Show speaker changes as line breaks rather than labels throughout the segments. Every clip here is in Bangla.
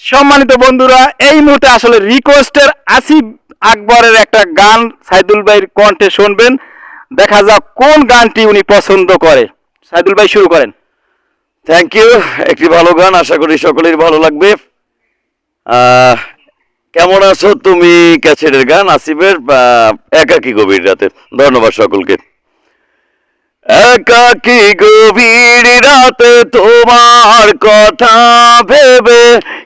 সম্মানিত বন্ধুরা, এই মুহূর্তে আসলে রিকোয়েস্টের আসিফ আকবরের একটা গান সাইদুল ভাইয়ের কণ্ঠে শুনবেন। দেখা যাক কোন গানটি উনি পছন্দ করে। সাইদুল ভাই, শুরু করেন।
থ্যাংক ইউ একটি ভালো গান, আশা করি সকলের ভালো লাগবে। কেমন আছো তুমি? ক্যাছেটের গান, আসিফের একাকী গভীর রাতে। ধন্যবাদ সকলকে। একাকী গভীর রাতে তোমার কথা ভেবে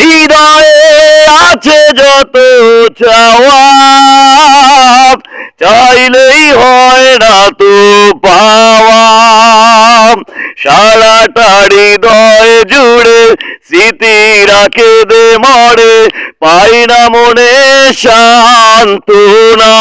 হৃদয়ে আছে যত চাওয়া। চাইলেই হয় না তো পাওয়া। সারাটা হৃদয় জুড়ে স্মৃতি রাখে দে মরে, পাই না মনে শান্ত না